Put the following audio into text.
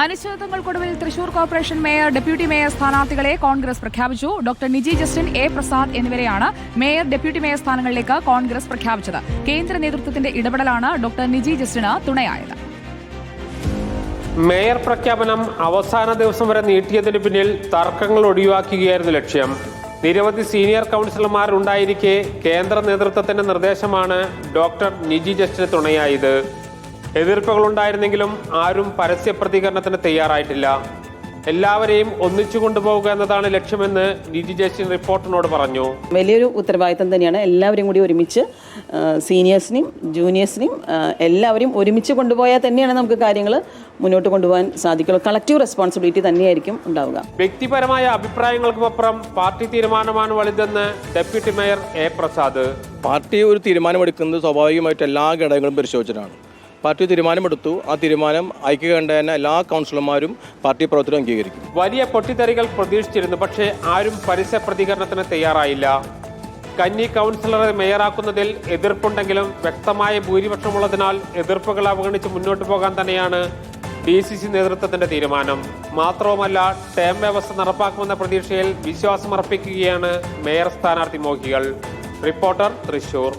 അനിശ്ചിതത്വങ്ങൾക്കൊടുവിൽ Thrissur corporation mayor deputy mayor സ്ഥാനാർത്ഥികളെ കോൺഗ്രസ് പ്രഖ്യാപിച്ചു. Doctor Niji Justin A. Prasad എന്നിവരെയാണ് mayor deputy mayor സ്ഥാനങ്ങളിലേക്ക് കോൺഗ്രസ് പ്രഖ്യാപിച്ചത്. കേന്ദ്ര നേതൃത്വത്തിന്റെ ഇടപെടലാണ് ഡോക്ടർ നിജി ജസ്റ്റിന് തുണയായത്. മേയർ പ്രഖ്യാപനം അവസാന ദിവസം വരെ നീട്ടിയതിനു പിന്നിൽ തർക്കങ്ങൾ ഒഴിവാക്കുകയായിരുന്നു ലക്ഷ്യം. നിരവധി സീനിയർ കൗൺസിലർമാർ ഉണ്ടായിരിക്കെ കേന്ദ്ര നേതൃത്വത്തിന്റെ നിർദ്ദേശമാണ് ഡോക്ടർ നിജി ജസ്റ്റിന് തുണയായത്. എതിർപ്പുകൾ ഉണ്ടായിരുന്നെങ്കിലും ആരും പരസ്യ പ്രതികരണത്തിന് തയ്യാറായിട്ടില്ല. എല്ലാവരെയും ഒന്നിച്ചു കൊണ്ടുപോവുക എന്നതാണ് ലക്ഷ്യമെന്ന് നിജി ജസ്റ്റിൻ റിപ്പോർട്ടിനോട് പറഞ്ഞു. വലിയൊരു ഉത്തരവാദിത്തം തന്നെയാണ് എല്ലാവരും കൂടി ഒരുമിച്ച് സീനിയേഴ്സിനെയും ജൂനിയേഴ്സിനെയും എല്ലാവരും എല്ലാവരെയും ഒരുമിച്ച് കൊണ്ടുപോയാൽ തന്നെയാണ് നമുക്ക് കാര്യങ്ങൾ മുന്നോട്ട് കൊണ്ടുപോകാൻ സാധിക്കുള്ളൂ. കളക്റ്റീവ് റെസ്പോൺസിബിലിറ്റി തന്നെയായിരിക്കും ഉണ്ടാവുക. വ്യക്തിപരമായ അഭിപ്രായങ്ങൾക്കുമപ്പുറം പാർട്ടി തീരുമാനമാണ് വലുതെന്ന് deputy mayor A Prasad. Party ഒരു തീരുമാനമെടുക്കുന്നത് സ്വാഭാവികമായിട്ട് എല്ലാ ഘടകങ്ങളും പരിശോധിച്ചിട്ടാണ്. പാർട്ടി തീരുമാനമെടുത്തു. ആ തീരുമാനം ഐക്യകണ്ഠേന എല്ലാ കൗൺസിലർമാരും പാർട്ടി പ്രവർത്തനം അംഗീകരിക്കും. വലിയ പൊട്ടിത്തെറികൾ പ്രതീക്ഷിച്ചിരുന്നു പക്ഷേ ആരും പരസ്യ പ്രതികരണത്തിന് തയ്യാറായില്ല. കന്നി കൗൺസിലറെ മേയറാക്കുന്നതിൽ എതിർപ്പുണ്ടെങ്കിലും വ്യക്തമായ ഭൂരിപക്ഷമുള്ളതിനാൽ എതിർപ്പുകൾ അവഗണിച്ച് മുന്നോട്ട് പോകാൻ തന്നെയാണ് ഡി സി സി നേതൃത്വത്തിന്റെ തീരുമാനം. മാത്രവുമല്ല ടേം വ്യവസ്ഥ നടപ്പാക്കുമെന്ന പ്രതീക്ഷയിൽ വിശ്വാസമർപ്പിക്കുകയാണ് മേയർ സ്ഥാനാർത്ഥി മോഹികൾ. റിപ്പോർട്ടർ തൃശൂർ.